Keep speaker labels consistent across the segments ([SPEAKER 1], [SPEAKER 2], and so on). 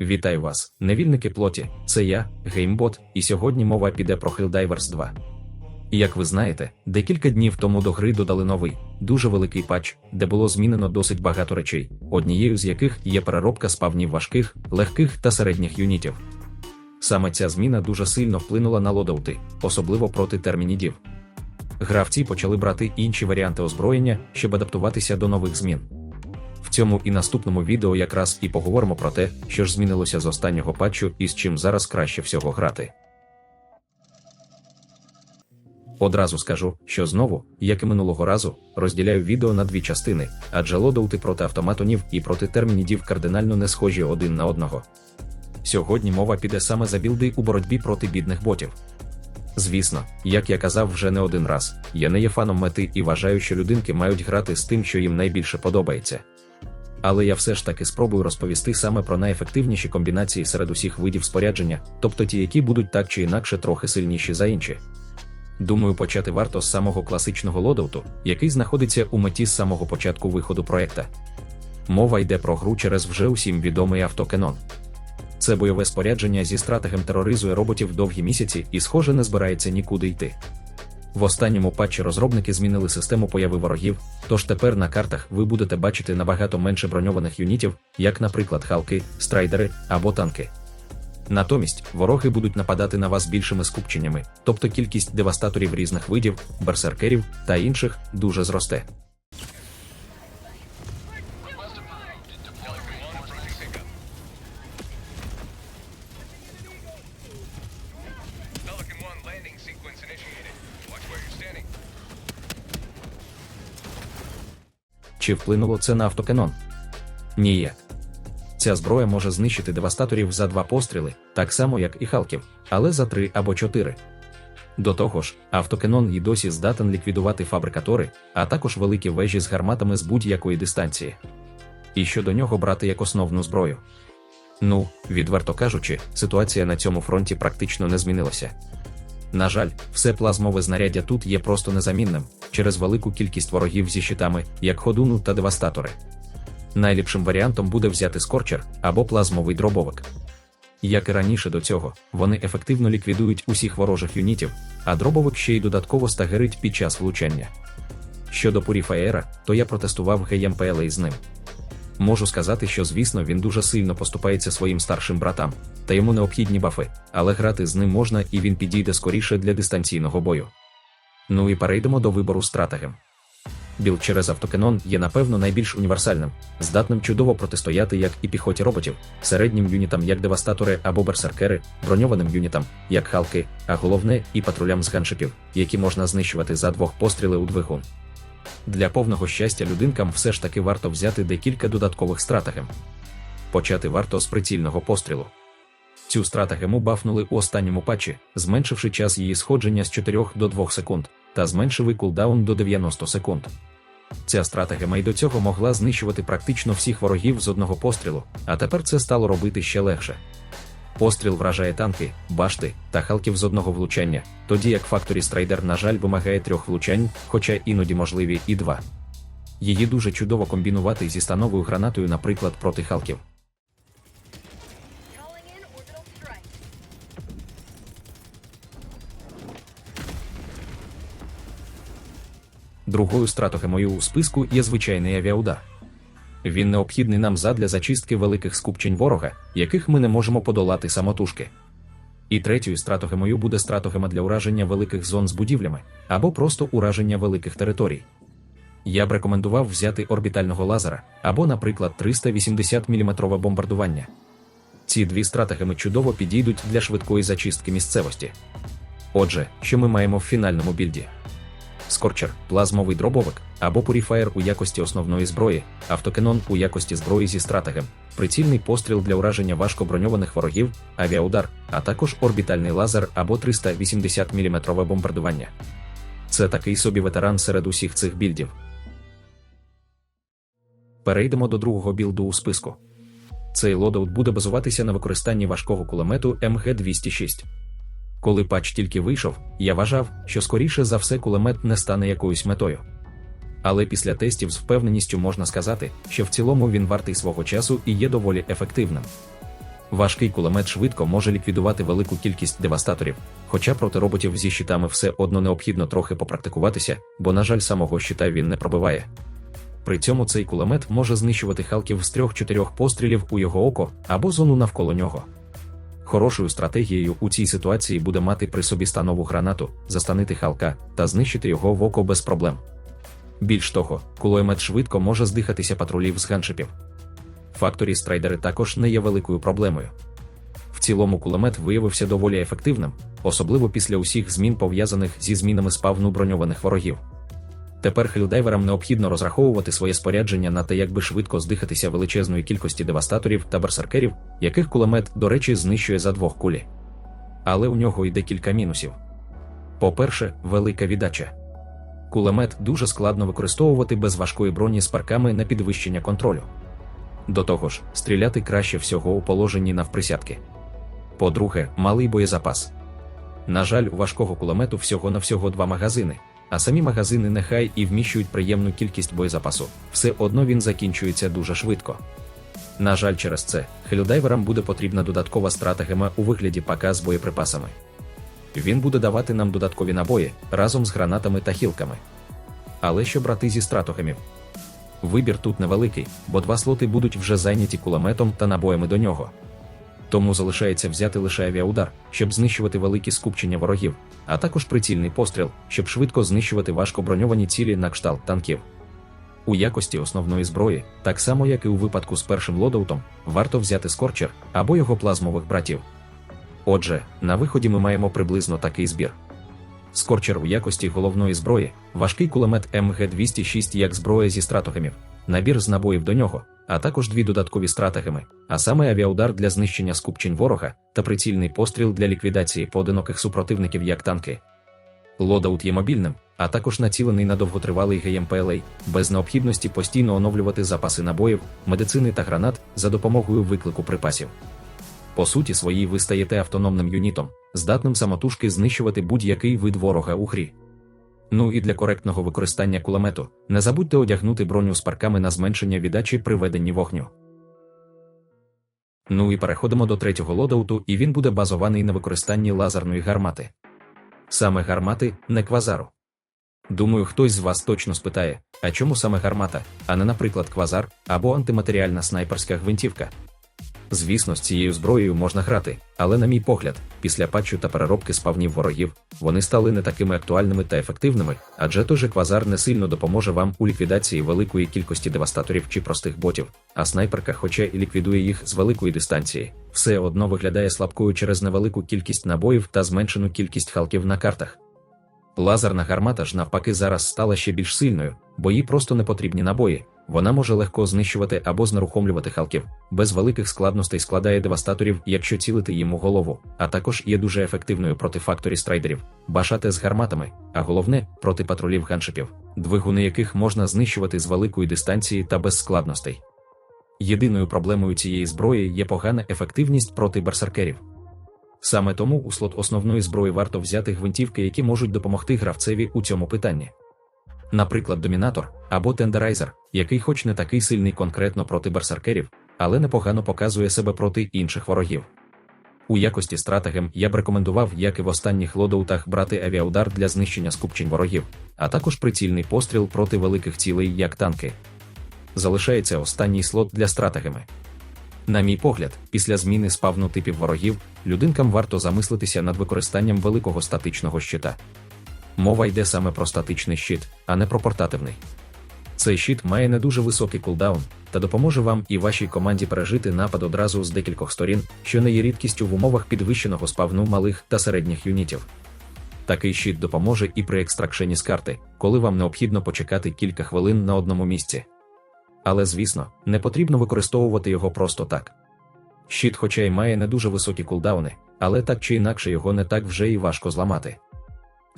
[SPEAKER 1] Вітаю вас, невільники плоті. Це я, Геймбот, і сьогодні мова піде про Helldivers 2. Як ви знаєте, декілька днів тому до гри додали новий, дуже великий патч, де було змінено досить багато речей, однією з яких є переробка спавнів важких, легких та середніх юнітів. Саме ця зміна дуже сильно вплинула на лодаути, особливо проти термінідів. Гравці почали брати інші варіанти озброєння, щоб адаптуватися до нових змін. В цьому і наступному відео якраз і поговоримо про те, що ж змінилося з останнього патчу і з чим зараз краще всього грати. Одразу скажу, що знову, як і минулого разу, розділяю відео на дві частини, адже лодаути проти автоматонів і проти термінідів кардинально не схожі один на одного. Сьогодні мова піде саме за білди у боротьбі проти бідних ботів. Звісно, як я казав вже не один раз, я не є фаном мети і вважаю, що людинки мають грати з тим, що їм найбільше подобається. Але я все ж таки спробую розповісти саме про найефективніші комбінації серед усіх видів спорядження, тобто ті, які будуть так чи інакше трохи сильніші за інші. Думаю, почати варто з самого класичного лодауту, який знаходиться у меті з самого початку виходу проекта. Мова йде про гру через вже усім відомий автокенон. Це бойове спорядження зі стратегем тероризує роботів довгі місяці і, схоже, не збирається нікуди йти. В останньому патчі розробники змінили систему появи ворогів, тож тепер на картах ви будете бачити набагато менше броньованих юнітів, як, наприклад, халки, страйдери або танки. Натомість вороги будуть нападати на вас більшими скупченнями, тобто кількість девастаторів різних видів, берсеркерів та інших дуже зросте.
[SPEAKER 2] Pelican 1 landing sequence initiated.
[SPEAKER 1] Чи вплинуло це на автоканон? Ніяк. Ця зброя може знищити девастаторів за два постріли, так само як і халків, але за три або чотири. До того ж, автоканон і досі здатен ліквідувати фабрикатори, а також великі вежі з гарматами з будь-якої дистанції. І що до нього брати як основну зброю. Ну, відверто кажучи, ситуація на цьому фронті практично не змінилася. На жаль, все плазмове знаряддя тут є просто незамінним через велику кількість ворогів зі щитами, як ходуну та девастатори. Найліпшим варіантом буде взяти скорчер або плазмовий дробовик. Як і раніше до цього, вони ефективно ліквідують усіх ворожих юнітів, а дробовик ще й додатково стагерить під час влучання. Щодо Purifier, то я протестував GMPLA з ним. Можу сказати, що звісно він дуже сильно поступається своїм старшим братам, та йому необхідні бафи, але грати з ним можна і він підійде скоріше для дистанційного бою. Ну і перейдемо до вибору стратегем. Білд через автоканон є напевно найбільш універсальним, здатним чудово протистояти як і піхоті роботів, середнім юнітам як девастатори або берсеркери, броньованим юнітам, як халки, а головне і патрулям з ганшипів, які можна знищувати за двох постріли у двигун. Для повного щастя людинкам все ж таки варто взяти декілька додаткових стратегем. Почати варто з прицільного пострілу. Цю стратегему бафнули у останньому патчі, зменшивши час її сходження з 4 до 2 секунд, та зменшили кулдаун до 90 секунд. Ця стратегема й до цього могла знищувати практично всіх ворогів з одного пострілу, а тепер це стало робити ще легше. Постріл вражає танки, башти та халків з одного влучання, тоді як Factory Strider, на жаль, вимагає трьох влучань, хоча іноді можливі і два. Її дуже чудово комбінувати зі становою гранатою, наприклад, проти халків. Другою стратегемою у списку є звичайний авіаудар. Він необхідний нам задля зачистки великих скупчень ворога, яких ми не можемо подолати самотужки. І третьою стратегемою буде стратегема для ураження великих зон з будівлями або просто ураження великих територій. Я б рекомендував взяти орбітального лазера або, наприклад, 380 мм бомбардування. Ці дві стратегеми чудово підійдуть для швидкої зачистки місцевості. Отже, що ми маємо в фінальному більді? Скорчер, плазмовий дробовик або Purifier у якості основної зброї, автокенон у якості зброї зі стратегем, прицільний постріл для ураження важкоброньованих ворогів, авіаудар, а також орбітальний лазер або 380 мм бомбардування. Це такий собі ветеран серед усіх цих білдів. Перейдемо до другого білду у списку. Цей лодаут буде базуватися на використанні важкого кулемету МГ-206. Коли патч тільки вийшов, я вважав, що скоріше за все кулемет не стане якоюсь метою. Але після тестів з впевненістю можна сказати, що в цілому він вартий свого часу і є доволі ефективним. Важкий кулемет швидко може ліквідувати велику кількість девастаторів, хоча проти роботів зі щитами все одно необхідно трохи попрактикуватися, бо, на жаль, самого щита він не пробиває. При цьому цей кулемет може знищувати халків з 3-4 пострілів у його око або зону навколо нього. Хорошою стратегією у цій ситуації буде мати при собі станову гранату, застанити халка та знищити його в око без проблем. Більш того, кулемет швидко може здихатися патрулів з ганшипів. Факторі страйдери також не є великою проблемою. В цілому кулемет виявився доволі ефективним, особливо після усіх змін пов'язаних зі змінами спавну броньованих ворогів. Тепер хелдайверам необхідно розраховувати своє спорядження на те, як би швидко здихатися величезної кількості девастаторів та берсеркерів, яких кулемет, до речі, знищує за двох кулі. Але у нього й декілька мінусів. По-перше, велика віддача. Кулемет дуже складно використовувати без важкої броні з парками на підвищення контролю. До того ж, стріляти краще всього у положенні навприсядки. По-друге, малий боєзапас. На жаль, у важкого кулемету всього на всього два магазини, а самі магазини нехай і вміщують приємну кількість боєзапасу, все одно він закінчується дуже швидко. На жаль, через це хелюдайверам буде потрібна додаткова стратегема у вигляді пака з боєприпасами. Він буде давати нам додаткові набої разом з гранатами та хілками. Але що брати зі стратогемів? Вибір тут невеликий, бо два слоти будуть вже зайняті кулеметом та набоями до нього. Тому залишається взяти лише авіаудар, щоб знищувати великі скупчення ворогів, а також прицільний постріл, щоб швидко знищувати важко броньовані цілі на кшталт танків. У якості основної зброї, так само як і у випадку з першим лодаутом, варто взяти скорчер або його плазмових братів. Отже, на виході ми маємо приблизно такий збір. Скорчер у якості головної зброї, важкий кулемет МГ-206 як зброя зі стратогемів, набір з набоїв до нього, а також дві додаткові стратегеми, а саме авіаудар для знищення скупчень ворога та прицільний постріл для ліквідації поодиноких супротивників як танки. Лодаут є мобільним, а також націлений на довготривалий ГМПЛА, без необхідності постійно оновлювати запаси набоїв, медицини та гранат за допомогою виклику припасів. По суті своїй ви стаєте автономним юнітом, здатним самотужки знищувати будь-який вид ворога у грі. Ну і для коректного використання кулемету не забудьте одягнути броню з парками на зменшення віддачі при веденні вогню. Ну і переходимо до третього лодауту, і він буде базований на використанні лазерної гармати. Саме гармати, не квазару. Думаю, хтось з вас точно спитає, а чому саме гармата, а не, наприклад, квазар або антиматеріальна снайперська гвинтівка. Звісно, з цією зброєю можна грати, але, на мій погляд, після патчу та переробки спавнів ворогів, вони стали не такими актуальними та ефективними, адже той же квазар не сильно допоможе вам у ліквідації великої кількості девастаторів чи простих ботів, а снайперка, хоча і ліквідує їх з великої дистанції, все одно виглядає слабкою через невелику кількість набоїв та зменшену кількість халків на картах. Лазерна гармата ж навпаки зараз стала ще більш сильною, бо їй просто не потрібні набої. Вона може легко знищувати або знерухомлювати халків, без великих складностей складає девастаторів, якщо цілити їм у голову, а також є дуже ефективною проти факторі страйдерів, башати з гарматами, а головне проти патрулів ганшипів, двигуни яких можна знищувати з великої дистанції та без складностей. Єдиною проблемою цієї зброї є погана ефективність проти берсеркерів. Саме тому у слот основної зброї варто взяти гвинтівки, які можуть допомогти гравцеві у цьому питанні. Наприклад, домінатор або тендерайзер, який хоч не такий сильний конкретно проти берсеркерів, але непогано показує себе проти інших ворогів. У якості стратегем я б рекомендував, як і в останніх лодоутах, брати авіаудар для знищення скупчень ворогів, а також прицільний постріл проти великих цілей, як танки. Залишається останній слот для стратегеми. На мій погляд, після зміни спавну типів ворогів, людинкам варто замислитися над використанням великого статичного щита. Мова йде саме про статичний щит, а не про портативний. Цей щит має не дуже високий кулдаун та допоможе вам і вашій команді пережити напад одразу з декількох сторін, що не є рідкістю в умовах підвищеного спавну малих та середніх юнітів. Такий щит допоможе і при екстракшені з карти, коли вам необхідно почекати кілька хвилин на одному місці. Але, звісно, не потрібно використовувати його просто так. Щит, хоча й має не дуже високі кулдауни, але так чи інакше його не так вже і важко зламати.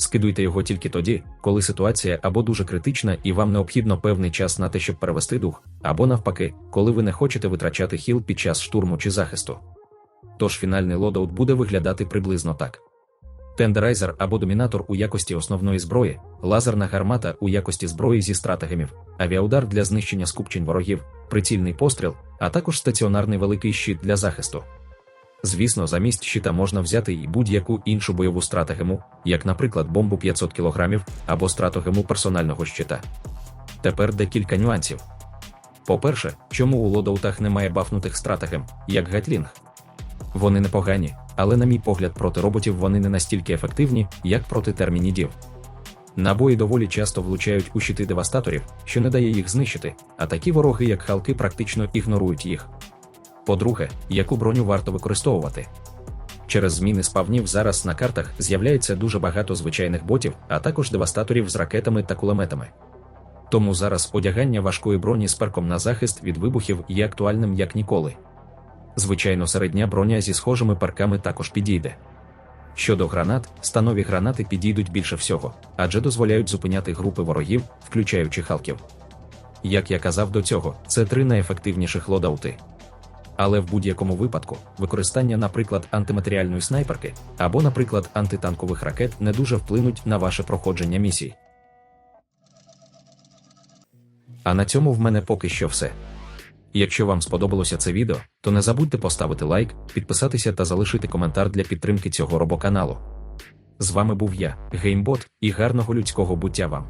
[SPEAKER 1] Скидуйте його тільки тоді, коли ситуація або дуже критична і вам необхідно певний час на те, щоб перевести дух, або навпаки, коли ви не хочете витрачати хіл під час штурму чи захисту. Тож фінальний лодаут буде виглядати приблизно так. Тендерайзер або домінатор у якості основної зброї, лазерна гармата у якості зброї зі стратегемів, авіаудар для знищення скупчень ворогів, прицільний постріл, а також стаціонарний великий щит для захисту. Звісно, замість щита можна взяти і будь-яку іншу бойову стратегему, як, наприклад, бомбу 500 кг або стратегему персонального щита. Тепер декілька нюансів. По-перше, чому у лодаутах немає бафнутих стратегем, як Гатлінг? Вони непогані, але, на мій погляд, проти роботів вони не настільки ефективні, як проти термінідів. Набої доволі часто влучають у щити девастаторів, що не дає їх знищити, а такі вороги, як халки, практично ігнорують їх. По-друге, яку броню варто використовувати? Через зміни спавнів зараз на картах з'являється дуже багато звичайних ботів, а також девастаторів з ракетами та кулеметами. Тому зараз одягання важкої броні з перком на захист від вибухів є актуальним як ніколи. Звичайно, середня броня зі схожими парками також підійде. Щодо гранат, станові гранати підійдуть більше всього, адже дозволяють зупиняти групи ворогів, включаючи халків. Як я казав до цього, це три найефективніших лодаути. Але в будь-якому випадку використання, наприклад, антиматеріальної снайперки або, наприклад, антитанкових ракет не дуже вплинуть на ваше проходження місій. А на цьому в мене поки що все. Якщо вам сподобалося це відео, то не забудьте поставити лайк, підписатися та залишити коментар для підтримки цього робоканалу. З вами був я, Геймбот, і гарного людського буття вам.